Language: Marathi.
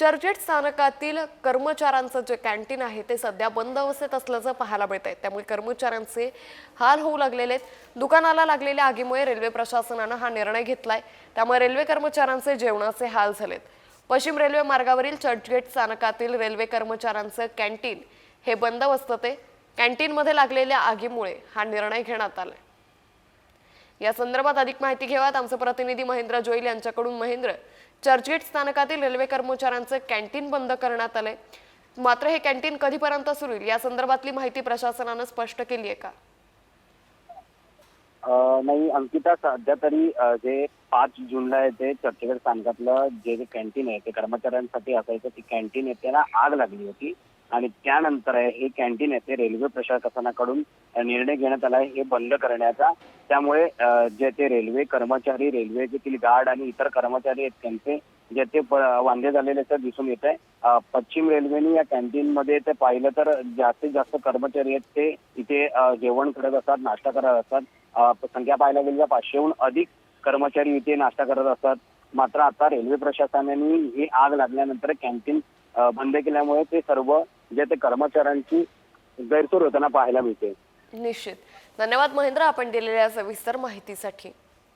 चर्चगेट स्थानकातील कर्मचाऱ्यांचं जे कॅन्टीन आहे ते सध्या बंद अवस्थेत असल्याचं पाहायला मिळत आहे त्यामुळे कर्मचाऱ्यांचे हाल होऊ लागलेले आहेत. दुकानाला लागलेल्या आगीमुळे रेल्वे प्रशासनानं हा निर्णय घेतलाय. त्यामुळे रेल्वे कर्मचाऱ्यांचे जेवणाचे हाल झालेत. पश्चिम रेल्वे मार्गावरील चर्चगेट स्थानकातील रेल्वे कर्मचाऱ्यांचं कॅन्टीन हे बंद असतं ते कॅन्टीनमध्ये लागलेल्या आगीमुळे हा निर्णय घेण्यात आलाय. या संदर्भात अधिक माहिती घेऊयात आमचे प्रतिनिधी महेंद्र जोईल यांच्याकडून. महेंद्र चर्चगेट स्थानकातील रेल्वे कर्मचाऱ्यांचं कॅन्टीन बंद करण्यात आलंय मात्र हे कॅन्टीन कधीपर्यंत सुरू होईल या संदर्भातली माहिती प्रशासनानं स्पष्ट केली आहे का? नाही अंकिता सध्या तरी जे पाच जूनला आहे ते चर्चगेट स्थानकातलं जे जे कॅन्टीन आहे ते कर्मचाऱ्यांसाठी असायचं ती कॅन्टीन आहे त्याला आग लागली होती. आणि त्यानंतर आहे हे कॅन्टीन आहे ते रेल्वे प्रशासनाकडून निर्णय घेण्यात आला आहे. हे बंद करण्याचा. त्यामुळे जे ते रेल्वे कर्मचारी रेल्वेतील गार्ड आणि इतर कर्मचारी आहेत त्यांचे जे ते वांदे झालेले असं दिसून येत आहे. पश्चिम रेल्वेने या कॅन्टीन मध्ये ते पाहिलं तर जास्तीत जास्त कर्मचारी आहेत ते इथे जेवण करत असतात नाश्ता करत असतात. संख्या पाहायला गेली तर पाचशेहून अधिक कर्मचारी इथे नाश्ता करत असतात. मात्र आता रेल्वे प्रशासनाने ही आग लागल्यानंतर कॅन्टीन बंद केल्यामुळे ते सर्व जे ते कर्मचाऱ्यांची गैरसोय होताना पाहायला मिळते. निश्चित. धन्यवाद महेंद्र आपण दिलेल्या सविस्तर माहितीसाठी.